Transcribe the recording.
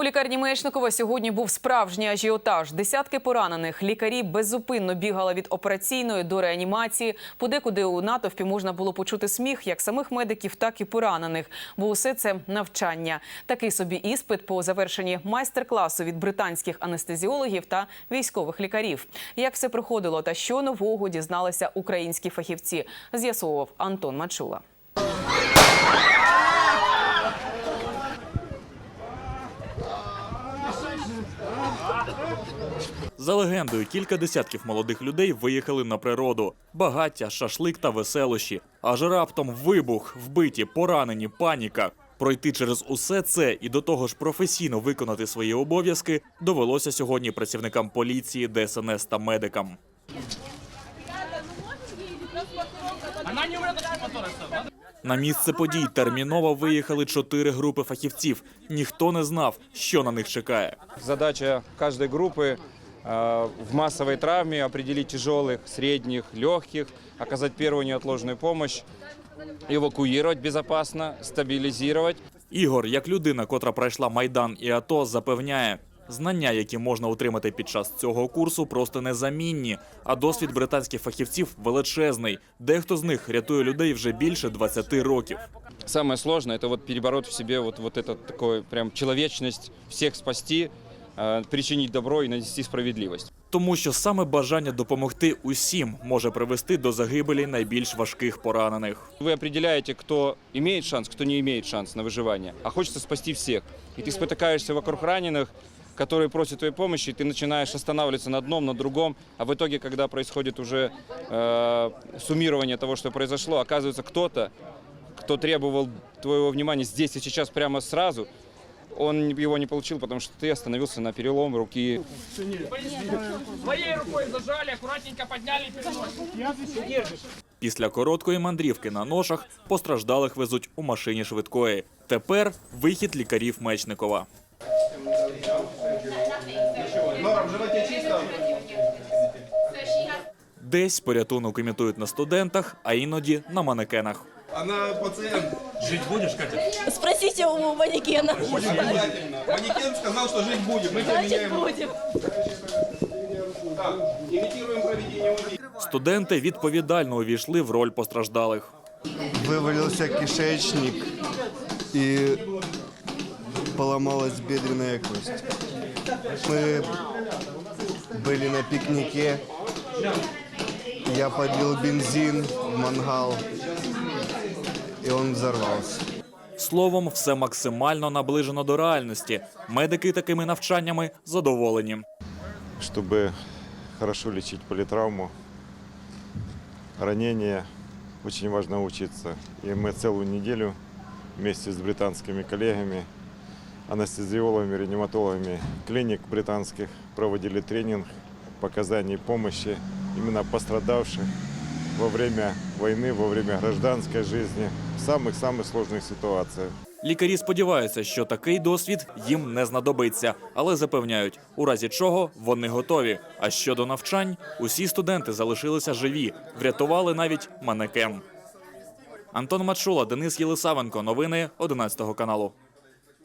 У лікарні Мечникова сьогодні був справжній ажіотаж. Десятки поранених. Лікарі беззупинно бігали від операційної до реанімації. Подекуди у натовпі можна було почути сміх як самих медиків, так і поранених. Бо усе це навчання. Такий собі іспит по завершенні майстер-класу від британських анестезіологів та військових лікарів. Як все проходило та що нового дізналися українські фахівці, з'ясовував Антон Мачула. За легендою, кілька десятків молодих людей виїхали на природу. Багаття, шашлик та веселощі. Аж раптом вибух, вбиті, поранені, паніка. Пройти через усе це і до того ж професійно виконати свої обов'язки довелося сьогодні працівникам поліції, ДСНС та медикам. На місце подій терміново виїхали чотири групи фахівців. Ніхто не знав, що на них чекає. Задача каждой группы э, в массовой травме определить тяжелых, средних, легких, оказать первую неотложную помощь, эвакуировать безопасно, стабилизировать. Ігор, як людина, котра пройшла майдан і АТО, запевняє, знання, які можна отримати під час цього курсу, просто незамінні. А досвід британських фахівців величезний. Дехто з них рятує людей вже більше 20 років. Самое сложное это вот перебороть в себе вот, вот это такое прям человечность, всех спасти, э, причинить добро и нанести справедливость. Тому що саме бажання допомогти усім може привести до загибелі найбільш важких поранених. Вы определяете, кто имеет шанс, кто не имеет шанс на выживание, а хочется спасти всех. И ты спотыкаешься вокруг раненых, которые просят твоей помощи, и ты начинаешь останавливаться на одном, на другом, а в итоге, когда происходит уже э, суммирование того, что произошло, оказывается кто-то, кто требовал твоего внимания здесь и сейчас прямо сразу, он его не получил, потому что ты остановился на перелом руки. Своей рукой зажали, аккуратненько подняли. Після короткої мандрівки на ношах постраждалих везуть у машині швидкої. Тепер вихід лікарів Мечникова. Десь порятунок імітують на студентах, а іноді на манекенах. Она пациент. Спросите у манекена. Обязательно. Манекен сказал, что жить будем. Мы тебя Значит, меняем. будем. Так, имитируем проведение УЗИ. Студенти відповідально увійшли в роль постраждалих. вывалился кишечник и поломалась бедренная кость. Мы были на пикнике. Я подлил бензин в мангал, и он взорвался. Словом, все максимально наближено до реальності. Медики такими навчаннями задоволені. чтобы хорошо лечить политравму, ранения, очень важно учиться. И мы целую неделю вместе с британскими коллегами, анестезиологами, реаниматологами клиник британских проводили тренинг по оказанию помощи именно пострадавших во время войны, во время гражданской жизни, в самых-самых сложных ситуациях. Лікарі сподіваються, що такий досвід їм не знадобиться, але запевняють, у разі чого вони готові. А щодо навчань, усі студенти залишилися живі, врятували навіть манекен. Антон Мачула, Денис Єлисавенко. Новини 11 каналу.